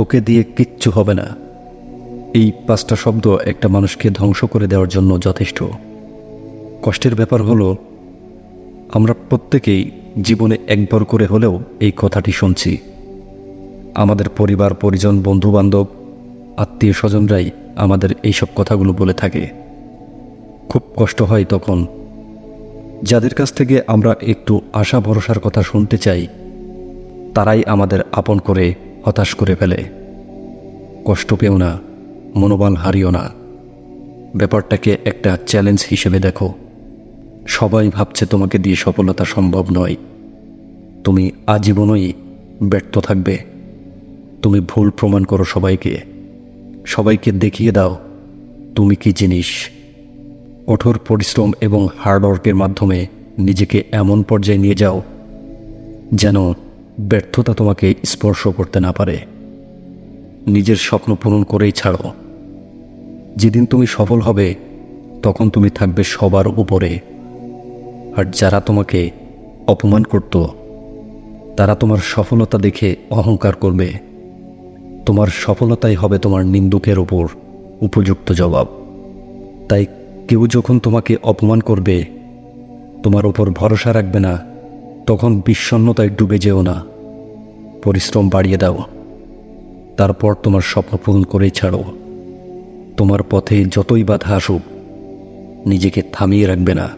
তোকে দিয়ে কিচ্ছু হবে না। এই পাঁচটা শব্দ একটা মানুষকে ধ্বংস করে দেওয়ার জন্য যথেষ্ট। কষ্টের ব্যাপার হলো, আমরা প্রত্যেকেই জীবনে একবার করে হলেও এই কথাটি শুনছি। আমাদের পরিবার, পরিজন, বন্ধুবান্ধব আত্মীয় স্বজনরাই আমাদের এইসব কথাগুলো বলে থাকে। খুব কষ্ট হয় তখন। যাদের কাছ থেকে আমরা একটু আশা ভরসার কথা শুনতে চাই, তারাই আমাদের আপন করে হতাশ করে ফেলে। কষ্ট পেও না, মনোবল হারিও না। ব্যাপারটাকে একটা চ্যালেঞ্জ হিসেবে দেখো। সবাই ভাবছে তোমাকে দিয়ে সফলতা সম্ভব নয়। তুমি আজীবনই ব্যর্থ থাকবে। তুমি ভুল প্রমাণ করো সবাইকে। সবাইকে দেখিয়ে দাও, তুমি কি জিনিস? কঠোর পরিশ্রম এবং হার্ডওয়ার্কের মাধ্যমে নিজেকে এমন পর্যায়ে নিয়ে যাও, যেন ব্যর্থতা তোমাকে স্পর্শ করতে না পারে। নিজের স্বপ্ন পূরণ করেই ছাড়ো। যেদিন তুমি সফল হবে, তখন তুমি থাকবে সবার উপরে। আর যারা তোমাকে অপমান করত, তারা তোমার সফলতা দেখে অহংকার করবে। তোমার সফলতাই হবে তোমার নিন্দুকের ওপর উপযুক্ত জবাব। তাই কেউ যখন তোমাকে অপমান করবে, তোমার ওপর ভরসা রাখবে না তখন বিষণ্ণতায় ডুবে যেও না। পরিশ্রম বাড়িয়ে দাও। তারপর তোমার স্বপ্ন পূরণ করেই ছাড়ো। তোমার পথে যতই বাধা আসুক, নিজেকে থামিয়ে রাখবে না।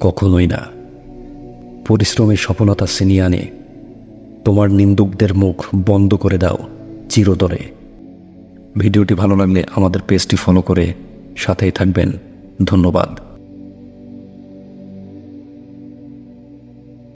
কখনোই না। পরিশ্রমে সফলতা ছিনিয়ে আনে। তোমার নিন্দুকদের মুখ বন্ধ করে দাও চিরতরে। ভিডিওটি ভালো লাগলে আমাদের পেজটি ফলো করে সাথেই থাকবেন। ধন্যবাদ।